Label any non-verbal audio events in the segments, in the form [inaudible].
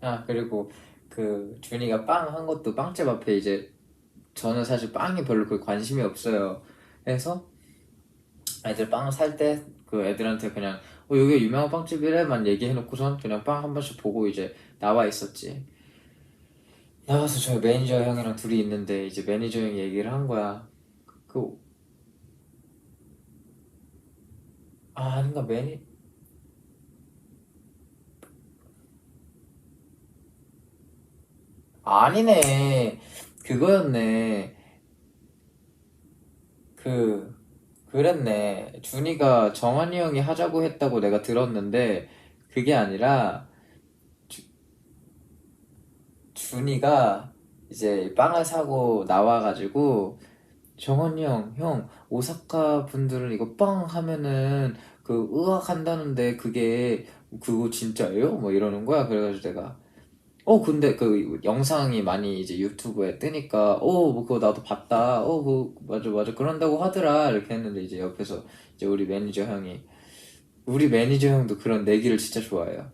아 그리고 그 준이가 빵 한 것도 빵집 앞에 이제 저는 사실 빵이 별로 그 관심이 없어요. 그래서 애들 빵 살 때 그 애들한테 그냥 어 여기 유명한 빵집이래만 얘기해놓고선 그냥 빵 한 번씩 보고 이제 나와 있었지. 나와서 저희 매니저 형이랑 둘이 있는데 이제 매니저 형이 얘기를 한 거야. 그 아, 아닌가 매니 아니네. 그거였네. 그, 그랬네. 준이가 정한이 형이 하자고 했다고 내가 들었는데, 그게 아니라, 주, 준이가 이제 빵을 사고 나와가지고, 정한이 형, 형, 오사카 분들은 이거 빵 하면은 그 으악 한다는데 그게 그거 진짜예요? 뭐 이러는 거야. 그래가지고 내가, 어, 근데 그 영상이 많이 이제 유튜브에 뜨니까, 어, 뭐 그거 나도 봤다. 어, 그, 맞아, 맞아. 그런다고 하더라. 이렇게 했는데 이제 옆에서 이제 우리 매니저 형이, 우리 매니저 형도 그런 내기를 진짜 좋아해요.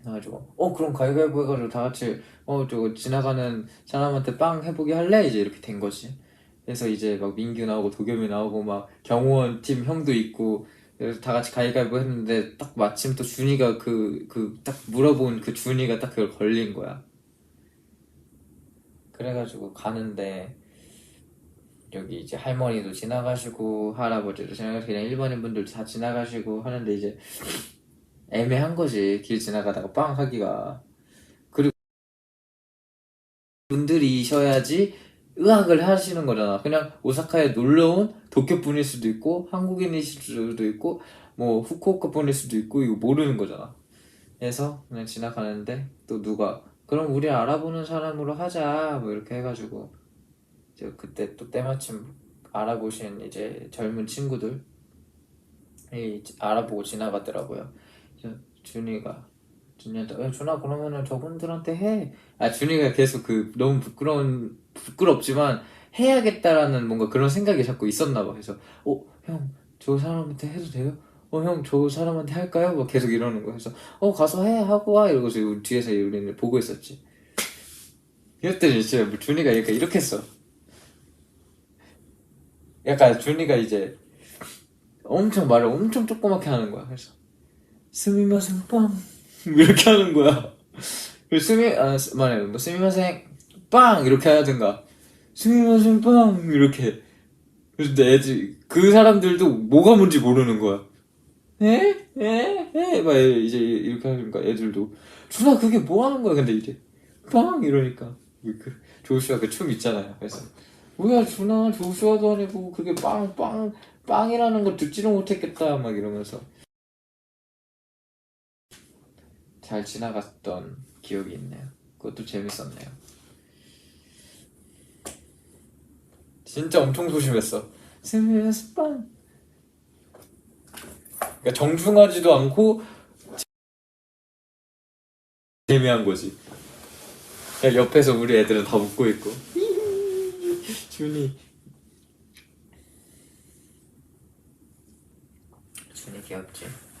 그래가지고, 어, 그럼 가위바위보 해가지고 다 같이, 어, 저거 지나가는 사람한테 빵 해보게 할래? 이제 이렇게 된 거지. 그래서 이제 막 민규 나오고 도겸이 나오고 막 경호원 팀 형도 있고, 그래서 다 같이 가위바위보 했는데 딱 마침 또 준이가 그 그 딱 물어본 그 준이가 딱 그걸 걸린 거야. 그래가지고 가는데 여기 이제 할머니도 지나가시고 할아버지도 지나가시고 그냥 일본인 분들도 다 지나가시고 하는데 이제 애매한 거지 길 지나가다가 빵 하기가 그리고 분들이셔야지 의학을 하시는 거잖아. 그냥 오사카에 놀러 온 도쿄 분일 수도 있고 한국인이실 수도 있고 뭐 후쿠오카 분일 수도 있고 이거 모르는 거잖아. 그래서 그냥 지나가는데 또 누가 그럼 우리 알아보는 사람으로 하자 뭐 이렇게 해가지고 이제 그때 또 때마침 알아보신 이제 젊은 친구들이 이제 알아보고 지나가더라고요. 준이가 준이한테 야 준아 그러면은 저분들한테 해. 아 준이가 계속 그 너무 부끄러운 부끄럽지만 해야겠다라는 뭔가 그런 생각이 자꾸 있었나 봐. 그래서 어 형 저 사람한테 해도 돼요? 어 형 저 사람한테 할까요? 막 계속 이러는 거야. 그래서 어 가서 해 하고 와 이러고서 뒤에서 우리는 보고 있었지. 이랬더니 진짜 준이가 약간 이렇게 했어. 약간 준이가 이제 엄청 말을 엄청 조그맣게 하는 거야. 그래서 스미마셍 빵 이렇게 하는 거야. [laughs] 그래서 스미 아 스- 말해 뭐 스미마셍 빵 이렇게 하든가 스미마셍 빵 이렇게. 그래서 내 애들 그 사람들도 뭐가 뭔지 모르는 거야. 에? 에? 에? 막 이제 이렇게 하니까 애들도 준아 그게 뭐 하는 거야? 근데 이제 빵 이러니까 그 조슈아 그 춤 있잖아요. 그래서 뭐야 준아 조슈아도 아니고 그게 빵 빵 빵이라는 걸 듣지도 못했겠다 막 이러면서 잘 지나갔던 기억이 있네요. 그것도 재밌었네요. 진짜 엄청 소심했어. 스미스 빵. 그러니까 정중하지도 않고 재미한 거지. 그냥 옆에서 우리 애들은 다 웃고 있고. [laughs] 준이. 준이 귀엽지?